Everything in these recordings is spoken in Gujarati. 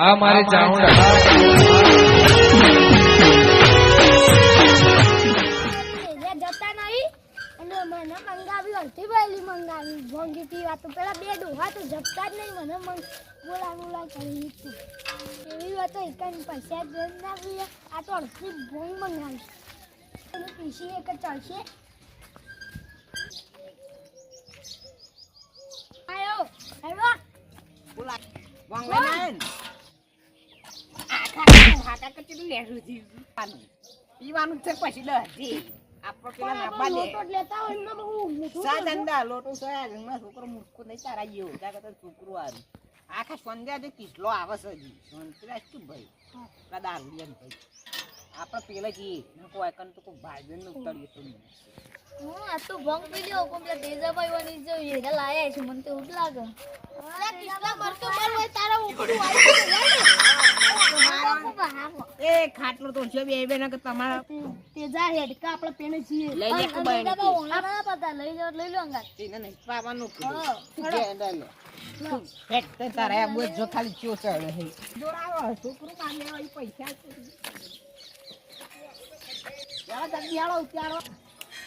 આ મારે ચાઉંડા જતા નહીં. અને મને મંગાવી અડધી વહેલી મંગાવી. ભોંગી પીવા તો પેલા બે ડોહા તો જપતા જ નહીં. મને મંગ બોલા બોલા કરી દીધું એવી વાત એક જ પૈસા જ ના પીએ. આ તો અડધી ભોંગ મંગાવી. અને પીસી એક ચાલશે. આયો. આવ્યો બોલા. વાંગલે કચરું લેરું જીવવાનું પીવાનું. છે પછી દહજી આપણો પેલા નાબા લે. લેતા હોય એમને બહુ સાજંદા લોટો સોયા માં છોકરો મૂર્ખો નહીં તારા જેવો. ત્યાં કરતા છોકરો આવ્યું આખા સંધ્યા જે કિસલો આવે છે હજી. સંતરા શું ભાઈ? પેલા દારૂ લે ભાઈ. આપણે પેલા જઈએ કોઈ કન તો કોઈ ભાઈ ઉતારીએ તો હું આ તો ભંગ પી લ્યો પણ પેલા તેજાભાઈ વાની જો હીરા લાયા છે મને તો એવું લાગે. કિસ્લા મરતો મર હોય તારા ઉપરું આવી એ ખાટલો તો છે બે બે ના કે તમારા તેજા હેડકા આપણે પેને છીએ. લઈ લે કુબાઈ બાઈ તેજાબા ઓંગળા ના પતા લઈ જાઓ લઈ લો અંગાત. તેને નહીં પાવાનું હા, કીધું. હેટ તે તારે આ બોજ જો ખાલી ચો ચડે હે જોડાવો છોકરું કામ લેવા ઈ પૈસા યાર જલ્દી આવો ઉતારો.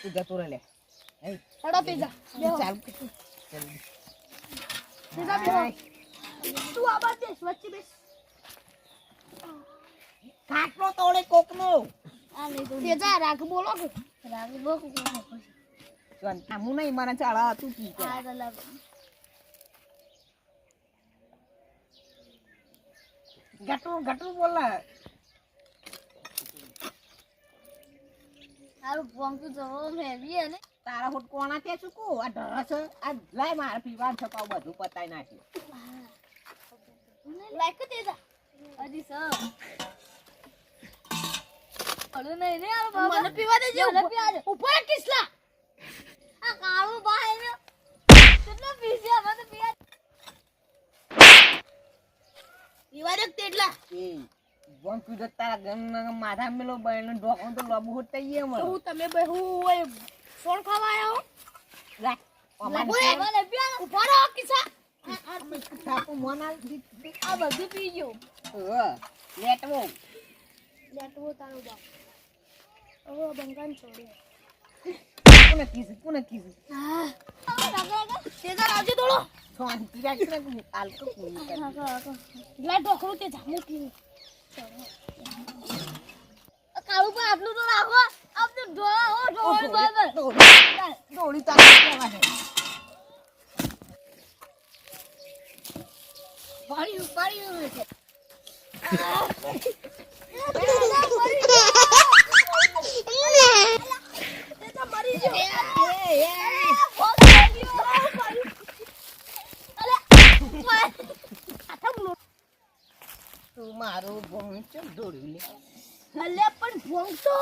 તું જતો રે લે. હેડો તેજા ચાલ. તેજા બેહો. તું આ બાજુ બેસ વચ્ચે બેસ. ખાટલો તોડે કોકનો. તેજા રાખ બોલો કે રાગ બહુ કુકુ જોન આમુ નહીં મને ચાળા તું કી કે. ગટુ ગટુ બોલા. હારું ભંગ તો જવો હેવી અને. ને તારા હોટ કોણા તે શું આ ઢરસ આ લાય માર પીવા છપાવ બધું પતાઈ નાખ્યું. લાઈક તેજા હજી સ અડું નહીં ને યાર બાબા. મને પીવા દેજે. મને પીવા દે. ઉપર કિસલા. આ કાળું ભાઈ ને કેટલો પીસે હવે તો પીવા પીવા દે તેટલા? વન કીધું તારા ગમ માથા મેલો બહેનો ઢોકો તો લબુ હોટ તઈ એમ તો હું તમે બહુ ઓય ફોન ખાવા આવ્યો લાય અમારે. મને પીવા ઉપર કિસ્સા થાપુ આ બધું પી ગયો. લેટવો લેટવો તારો બાપ. હવે બંગાન છોડ્યો કોને કીધું કોને કીધું તેજા આવજે દોડો શાંતિ રાખીને તું આલકો પૂરી કરી લા ઢોકળું તે જામું પીવું કાળું પણ આટલું તો રાખો આપણે ઢોળા હો ઢોળી બરાબર દોડી દોડી તારા કેવા છે પાણી પાણી છે તેજા મરી ગયો તું મારું ભણ ચમ દોડ્યું લે અલે પણ ભોંગ તો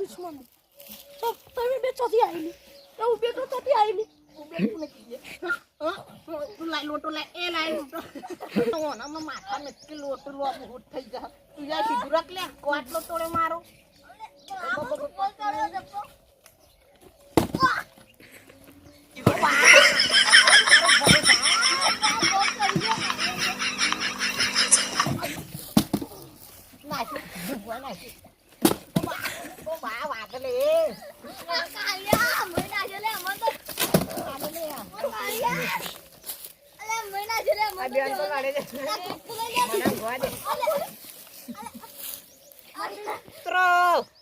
દુશ્મન. તો તમે બે ચોથી આવીલી તો હું બે તો ચોથી આવીલી તું લાય લોટો લાય એ લાય લોટો ઓનામાં માથા નક્કી લોટો લોબુ હોટ થઈ જા તું જા સીધું રાખ લે. કોટલો તોડે મારો નાખી ડૂબવા નાખી ઓ બા ઓ બા વાગલે કાલિયા મહિના છે લે મન તો વાગલે કાલિયા અલે મહિના છે લે આ મન બેન તો તો કાઢે છે મને ગવા દે મિત્રો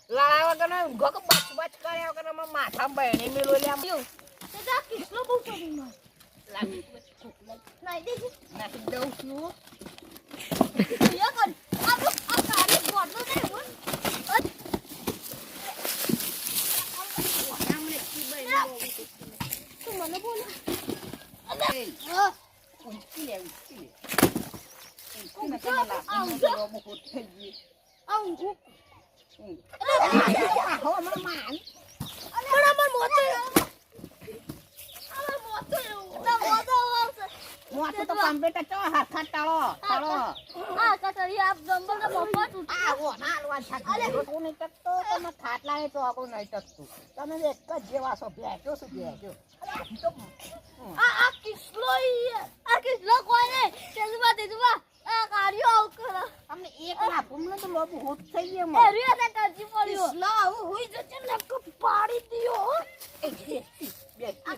લાવા વગર ગોક બચ બચ કર્યા વગર અમારા માથા બહેણે મેલો Ông cụ. Ông. Ông. Ông. Ông. Ông. Ông. Ông. Ông. Ông. Ông. Ông. Ông. Ông. Ông. Ông. Ông. Ông. Ông. Ông. મોટો તો કમ્પ્યુટર ચો હરખા ટાળો ટાળો આ કતરી આપ જંગલ ના બપોર તૂટી આ ઓ ના હલવા છાક હું નહીં ટકતો તમે ખાટલા એ તો આપણું નહીં ટકતું તમે એક જ જેવા છો બેઠો છું બેઠો આ આ કિસ્લો આ કિસ્લો કોઈ નહીં તેજુબા તેજુબા આ કાર્યો આવ કરો અમને એક ના ભૂમલો તો લોબુ હોત થઈ ગયો એ રિયા તે કરજી પડ્યો કિસ્લો આવું હુઈ જશે ને પાડી દ્યો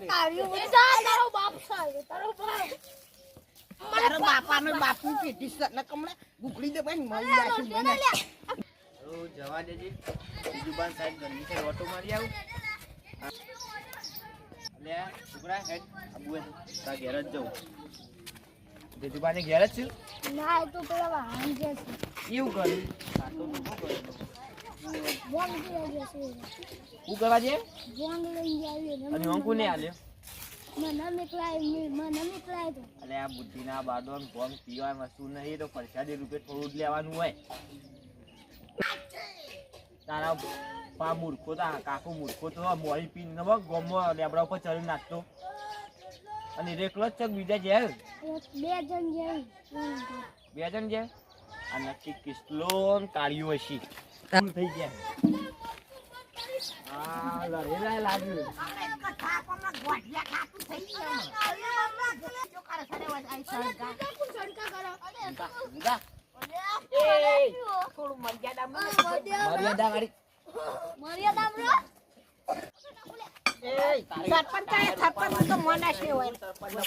તારો બાપ સાહેબ તારો બાપ. તારો બાપાનો બાપની પેટી છે કમળે ગુગળી દે ભાઈ મરી જાશું મને. તો જવા દેજે. સાહેબ ઘરની છે ઓટો મારી આવું. એટલે છોકરા હેડ આબુ તા ઘેર જ જવું. જેજુબાને ઘેર જ છું ના એ તો પેલા વાહન છે. એવું કર્યું આ તો શું કર્યું? શું કરવા ને અને હું કોને આલ્યો ભોંગ પીવા વસ્તુ નહીં તો પ્રસાદી રૂપે થોડું જ લેવાનું હોય. તારા પા મૂર્ખો તા કાકુ મૂર્ખો તો મોડી પી ન ગોમો લેબડા ઉપર ચડી નાખતો. અને રેકલો જ બીજા જે બે જણ જાય બે જણ છે આ નક્કી કિસ્લોન કાળિયું હશે થઈ ગયા આ લડેલા લાગ્યું. મર્યાદા વાળી મર્યાદા સરપંચ સરપંચ તો મોના છે હોય.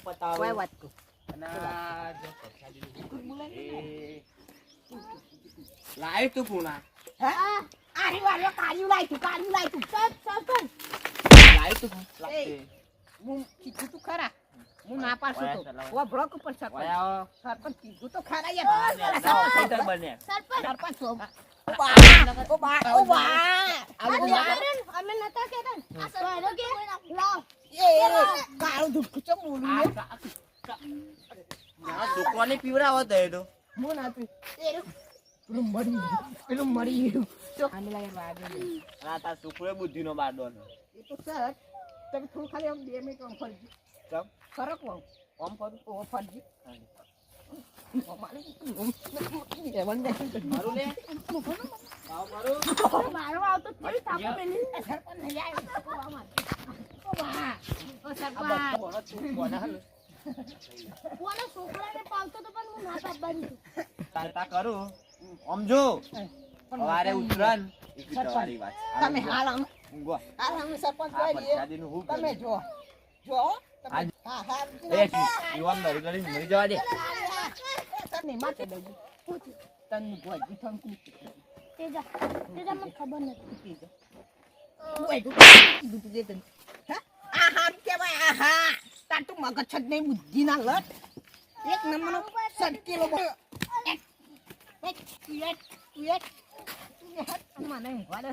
પતાવો. વાત. અને લાય તું પૂના હે? આરી વાળો કાળિયું લાય તું, કાળિયું લાય તું. સરપંચ. લાય તું હું કીધું તું ખરા. હું ના પાડશું તો. ઓ બ્લોક ઉપર સરપંચ. ઓયા સરપંચ કીધું તો ખરા. યાર. જાઓ, બને સરપંચ. ઓ બા ઓ બા ઓ બા આલો બા અમે નતા કેતા. આ સરપંચ કે લાવ. એ કાળું દુખ ચમ બોલું આ યાર. કા- કા- ના, પીવડાવો તો એ તો હું ના પી પેલું મરી ગયું. પેલું મરી ગયું. તો આને લાગે વાગે. આ તાર છોકરો બુદ્ધિનો બાદો એ તો સર તમે થોડું ખાલી આમ બે મિનિટ આમ ફરજી. ચમ ફરક કહું ઓમ કરું ઓ ફરજી. મારું આવતો સરપંચ નહીં આવ્યો સરપંચ કોના છોકરાને પાવતો તો પણ હું ના પાડવાની છું. તાર તા કરું? ઓમ જો. સવારે ઉતરન. તમારી વાત તમે હાલ આમ. ઊંઘો. હાલ આમ સરપંચ હું તમે જો. જો તમે હા હા એ યુવાન લડી લડીને મરી જવા દે. તને માથે દઉં. તને ભોજી થંકુ તેજા તેજા મને ખબર નથી. આ હારું કહેવાય, આ હા. તાર તો મગજ જ નહીં, બુદ્ધિના લટ. એક નંબરનો સટકેલો મને ઊંઘવા દે.